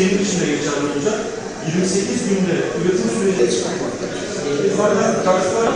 sıkıntı içinde geçerli olacak. 28 günde üretim süreci Zaten karşılar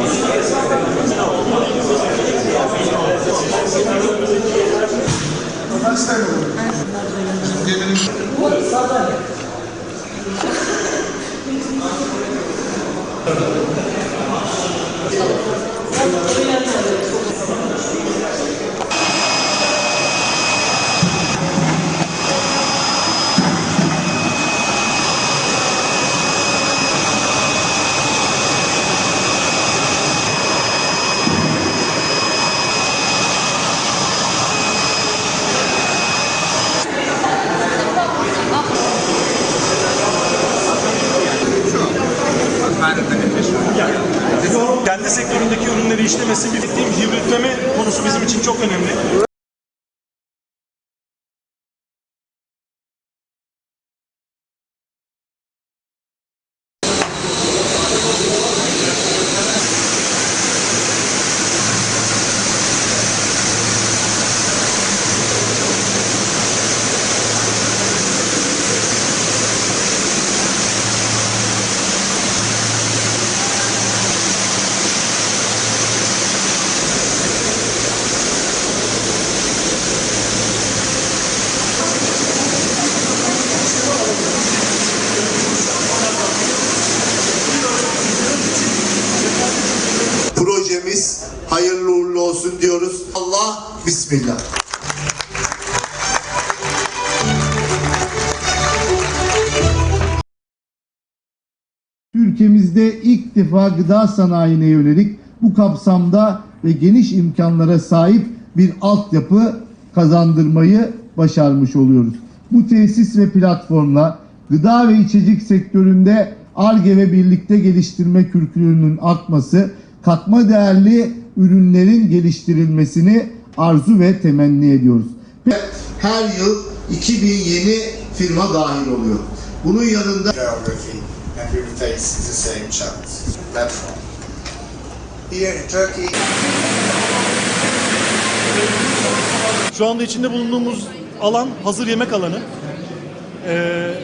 kendi sektöründeki ürünleri işlemesi, birlikte hibritleme konusu bizim için çok önemli. Diyoruz. Allah Bismillah. Ülkemizde ilk defa gıda sanayine yönelik bu kapsamda ve geniş imkanlara sahip bir altyapı kazandırmayı başarmış oluyoruz. Bu tesis ve platformla gıda ve içecek sektöründe ARGE ve birlikte geliştirme kültürünün artması, katma değerli ürünlerin geliştirilmesini arzu ve temenni ediyoruz. Her yıl 2000 yeni firma dahil oluyor. Bunun yanında geography and we will face the same challenge. Platform. Here in Turkey, Şu anda içinde bulunduğumuz alan hazır yemek alanı. Ee,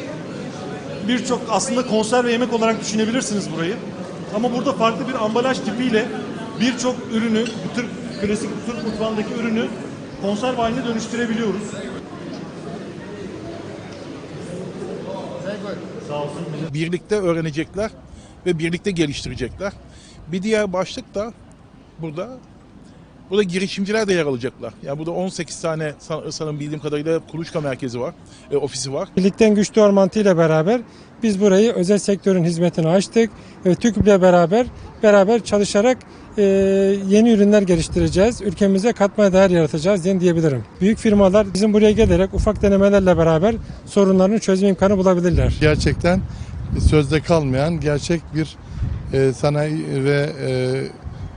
Birçok aslında konserve yemek olarak düşünebilirsiniz burayı. Ama burada farklı bir ambalaj tipiyle birçok ürünü, bu Türk klasik Türk mutfağındaki ürünü konserve haline dönüştürebiliyoruz. Sağ olsun. birlikte öğrenecekler ve birlikte geliştirecekler. Bir diğer başlık da burada burada girişimciler de yer alacaklar. Yani burada 18 tane san- sanırım bildiğim kadarıyla kuluçka merkezi var, e, ofisi var. Birlikten güç doğar mantığıyla beraber biz burayı özel sektörün hizmetine açtık. Ve TÜKÜP'le beraber beraber çalışarak e, yeni ürünler geliştireceğiz. Ülkemize katma değer yaratacağız diye diyebilirim. Büyük firmalar bizim buraya gelerek ufak denemelerle beraber sorunlarını çözme imkanı bulabilirler. gerçekten sözde kalmayan gerçek bir e, sanayi ve e,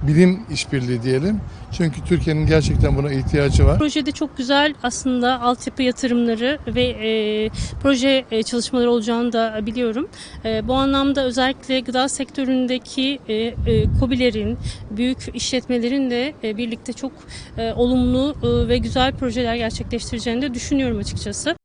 bilim işbirliği diyelim. Çünkü Türkiye'nin gerçekten buna ihtiyacı var. Projede çok güzel aslında altyapı yatırımları ve e, proje e, çalışmaları olacağını da biliyorum. E, bu anlamda özellikle gıda sektöründeki e, e, KOBİ'lerin, büyük işletmelerin de e, birlikte çok e, olumlu e, ve güzel projeler gerçekleştireceğini de düşünüyorum açıkçası.